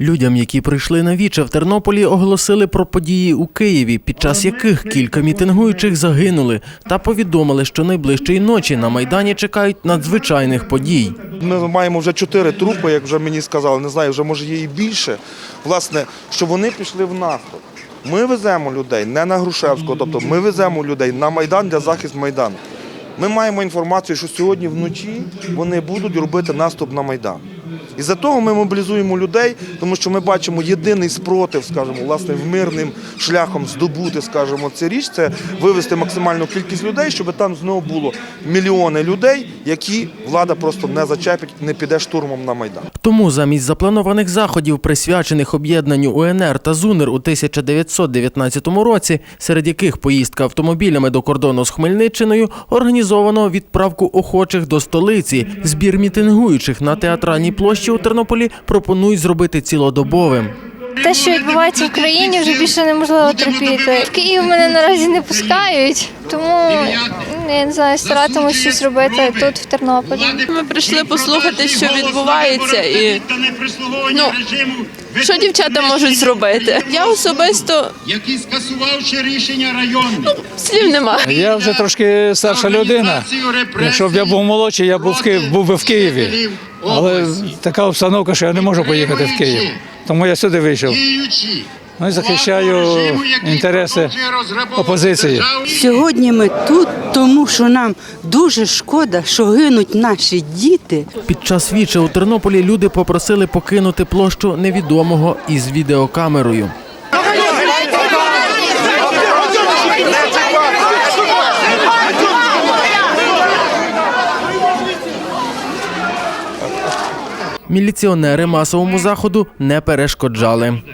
Людям, які прийшли на віче в Тернополі, оголосили про події у Києві, під час яких кілька мітингуючих загинули, та повідомили, що найближчої ночі на майдані чекають надзвичайних подій. Ми маємо вже чотири трупи, як вже мені сказали, не знаю, вже може є і більше. Власне, що вони пішли в наступ. Ми веземо людей не на Грушевського, тобто ми веземо людей на Майдан для захисту Майдану. Ми маємо інформацію, що сьогодні вночі вони будуть робити наступ на Майдан. І за того ми мобілізуємо людей, тому що ми бачимо єдиний спротив, скажімо, власне, мирним шляхом здобути, скажімо, цю річ, це вивести максимальну кількість людей, щоб там знову було мільйони людей, які влада просто не зачепить, не піде штурмом на Майдан. Тому замість запланованих заходів, присвячених об'єднанню УНР та ЗУНР у 1919 році, серед яких поїздка автомобілями до кордону з Хмельниччиною, організовано відправку охочих до столиці. Збір мітингуючих на театральній площі у Тернополі пропонують зробити цілодобовим. Те, що відбувається в країні, вже більше неможливо терпіти. В Київ мене наразі не пускають, тому я не знаю, старатимусь щось робити тут, в Тернополі. Ми прийшли послухати, що відбувається, і ну, що дівчата можуть зробити. Я особисто який скасувавши рішення районних. слів нема. Я вже трошки старша людина. Якщо б я був молодший, я був в Києві, був би в Києві. Але така обстановка, що я не можу поїхати в Київ. Тому я сюди вийшов. Ну і захищаю інтереси опозиції. Сьогодні ми тут, тому що нам дуже шкода, що гинуть наші діти. Під час віче у Тернополі люди попросили покинути площу невідомого із відеокамерою. Міліціонери масовому заходу не перешкоджали.